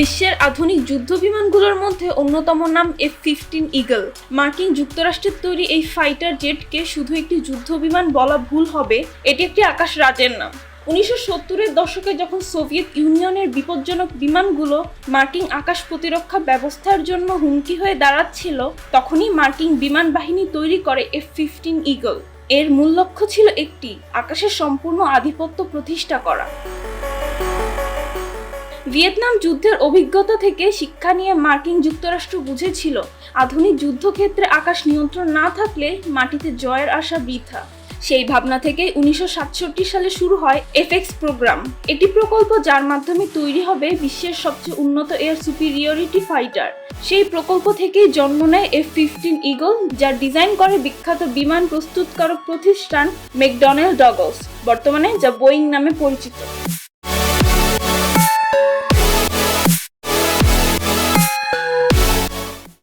বিশ্বের আধুনিক যুদ্ধ বিমানগুলোর মধ্যে অন্যতম নাম এফ ফিফটিন ইগল মার্কিন যুক্তরাষ্ট্রের তৈরি এই ফাইটার জেটকে শুধু একটি যুদ্ধ বিমান বলা ভুল হবে, এটি একটি আকাশ রাজের নাম। উনিশশো সত্তরের দশকে যখন সোভিয়েত ইউনিয়নের বিপজ্জনক বিমানগুলো মার্কিন আকাশ প্রতিরক্ষা ব্যবস্থার জন্য হুমকি হয়ে দাঁড়াচ্ছিল, তখনই মার্কিন বিমান বাহিনী তৈরি করে এফ ফিফটিন ইগল এর মূল লক্ষ্য ছিল একটি, আকাশের সম্পূর্ণ আধিপত্য প্রতিষ্ঠা করা। ভিয়েতনাম যুদ্ধের অভিজ্ঞতা থেকে শিক্ষা নিয়ে মার্কিন যুক্তরাষ্ট্র বুঝেছিল, আধুনিক যুদ্ধক্ষেত্রে আকাশ নিয়ন্ত্রণ না থাকলে মাটিতে জয়ের আশা বৃথা। সেই ভাবনা থেকে উনিশশো সাতষট্টি সালে শুরু হয় এফএক্স প্রোগ্রাম। এটি প্রকল্প যার মাধ্যমে তৈরি হবে বিশ্বের সবচেয়ে উন্নত এয়ার সুপিরিয়রিটি ফাইটার। সেই প্রকল্প থেকেই জন্ম নেয় এফ ফিফটিন ইগল, যার ডিজাইন করে বিখ্যাত বিমান প্রস্তুতকারক প্রতিষ্ঠান মেকডনেল ডগলস, বর্তমানে যা বোয়িং নামে পরিচিত।